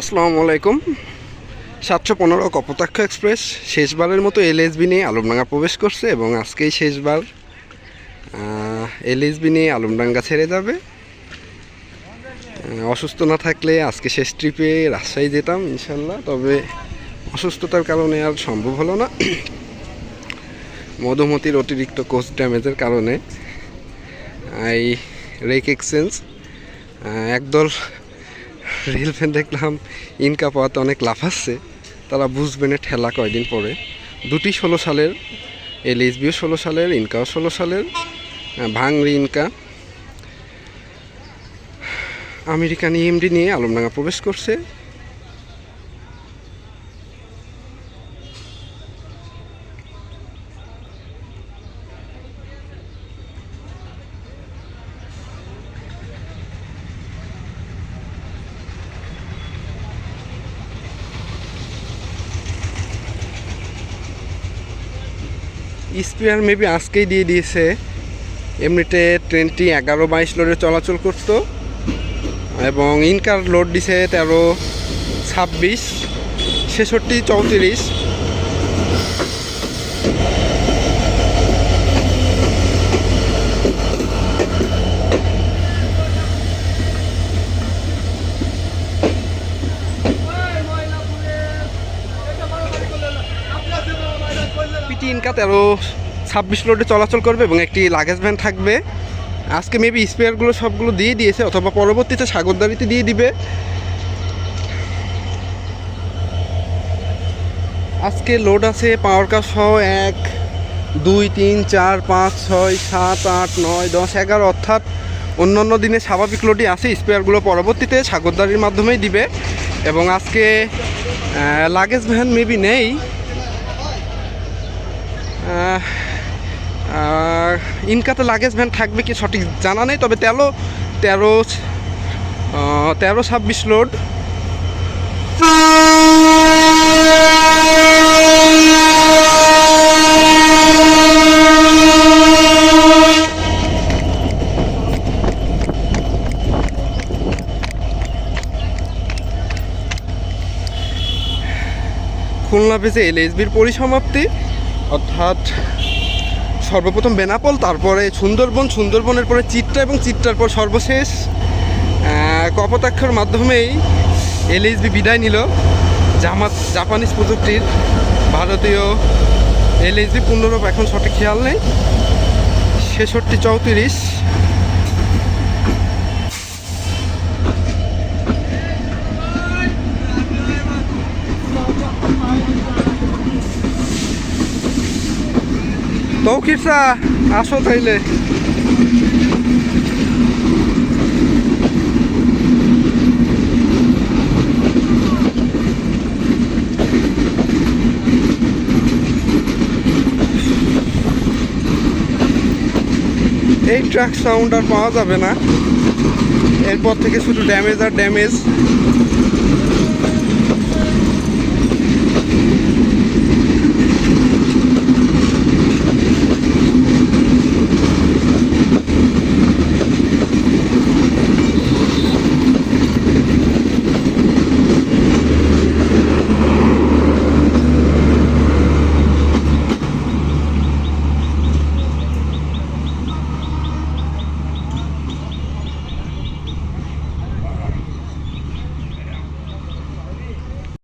আসসালামু আলাইকুম। সাতশো পনেরো কপোতাক্ষ এক্সপ্রেস শেষবারের মতো এলএসবি নিয়ে আলমডাঙ্গা প্রবেশ করছে এবং আজকেই শেষবার এলএসবি নিয়ে আলমডাঙ্গা ছেড়ে যাবে। অসুস্থ না থাকলে আজকে শেষ ট্রিপে রাজশাহী যেতাম ইনশাল্লাহ তবে অসুস্থতার কারণে আর সম্ভব হলো না। মধুমতির অতিরিক্ত কোচ ড্যামেজের কারণে এই রেক এক্সচেঞ্জ। একদল রিল ফ্যান দেখলাম ইনকা পাওয়াতে অনেক লাফাচ্ছে তারা বুঝবে না ঠেলা কয়দিন পরে। দুটি ষোলো সালের এলএসবিও ষোলো সালের, ইনকাও ষোলো সালের ভাংরি ইনকা। আমেরিকান ইএমডি নিয়ে আলমডাঙ্গা প্রবেশ করছে। স্পিয়ার মেবি আজকেই দিয়ে দিয়েছে। এমনিতে ট্রেনটি এগারো, বাইশ লোডে চলাচল করত। এবং ইনকার লোড দিছে তেরো, ছাব্বিশ, ছেষট্টি, চৌত্রিশ। ইনকা তেরো ছাব্বিশ লোডে চলাচল করবে এবং একটি লাগেজ ভ্যান থাকবে। আজকে মেবি স্পেয়ারগুলো সবগুলো দিয়ে দিয়েছে, অথবা পরবর্তীতে সাগরদারিতে দিয়ে দিবে। আজকে লোড আছে পাওয়ার কার সহ এক, দুই, তিন, চার, পাঁচ, ছয়, সাত, আট, নয়, দশ, এগারো, অর্থাৎ অন্যান্য দিনে স্বাভাবিক লোডই আছে স্পেয়ারগুলো পরবর্তীতে সাগরদারির মাধ্যমেই দিবে। এবং আজকে লাগেজ ভ্যান মেবি নেই। ইনকাতে লাগেজ ভ্যান থাকবে কি সঠিক জানা নেই, তবে তেরো তেরো তেরো ছাব্বিশ লোড। খুলনা পেজে এলএসবির পরিসমাপ্তি। অর্থাৎ সর্বপ্রথম বেনাপোল, তারপরে সুন্দরবন, সুন্দরবনের পরে চিত্রা এবং চিত্রার পর সর্বশেষ। কপতাক্ষর মাধ্যমেই এলএসবি বিদায় নিল জামাত জাপানিজ প্রযুক্তির। ভারতীয় এলএসবি পূর্ণরূপ এখন সঠিক খেয়াল নেই। ছেষট্টি চৌত্রিশ। তৌকির সা আসো তাইলে। এই ট্রাক সাউন্ড আর পাওয়া যাবে না। এরপর থেকে শুধু ড্যামেজ আর ড্যামেজ